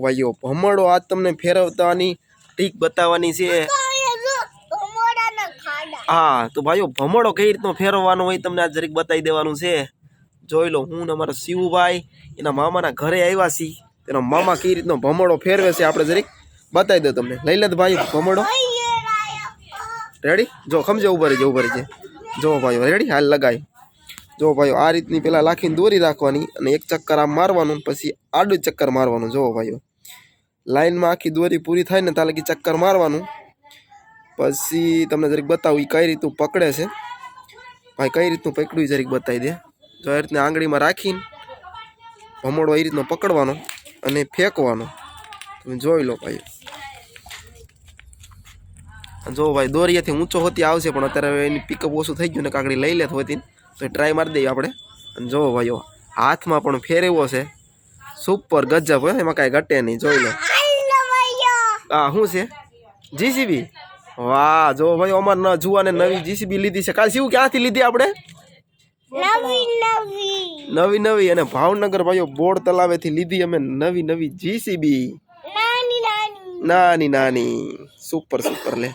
ભાઈઓ ભમરડો આજ તમને ફેરવતાની ટીક બતાવવાની છે. હા, તો ભાઈઓ, ભમરડો કઈ રીતનો ફેરવવાનો હોય તમને આજ જરીક બતાવી દેવાનું છે. જોઈ લો, હું ને અમારા શિવભાઈ, એના મામાના ઘરે આવ્યા છીએ. તેનો મામા કઈ રીતનો ભમરડો ફેરવે છે આપણે જરીક બતાવી દો તમને. લઈ લે ભાઈ ભમરડો. રેડી જો, ખમજે, ઊભા રહીજે ઊભા રહીજે. જો ભાઈઓ રેડી હાલ લગાય. જો ભાઈઓ, આ રીતની પેલા લાખીને દોરી રાખવાની અને એક ચક્કર આમ મારવાનું પછી આડું ચક્કર મારવાનું. જો ભાઈઓ. લાઈનમાં આખી દોરી પૂરી થાય ને ત્યાં લગી ચક્કર મારવાનું. પછી તમને જરીક બતાવું એ કઈ રીતનું પકડે છે. ભાઈ કઈ રીતનું પકડ્યું જરીક બતાવી દે. જો એ રીતના આંગળીમાં રાખીને ભમોડો એ રીતનો પકડવાનો અને ફેંકવાનો. તમે જોઈ લો ભાઈ. જો ભાઈ દોરિયાથી ઊંચો હોતી આવશે, પણ અત્યારે એની પિકઅપ ઓછું થઈ ગયું ને કાકડી લઈ લેત હોતી તો ટ્રાય મારી દઈએ આપણે. અને જો ભાઈઓ, હાથમાં પણ ફેરવો છે. સુપર ગજબ હોય એમાં કાંઈ ઘટે નહીં. જોઈ લો. આ શું છે? જીસીબી વાહ જો ભાઈ અમાર ન જુવાને નવી જીસીબી લીધી છે. કાલ શું ક્યાંથી લીધી આપણે? નવી નવી. અને ભાવનગર ભાઈઓ બોર્ડ તલાવેથી લીધી અમે નવી નવી જીસીબી નાની નાની. સુપર સુપર લે.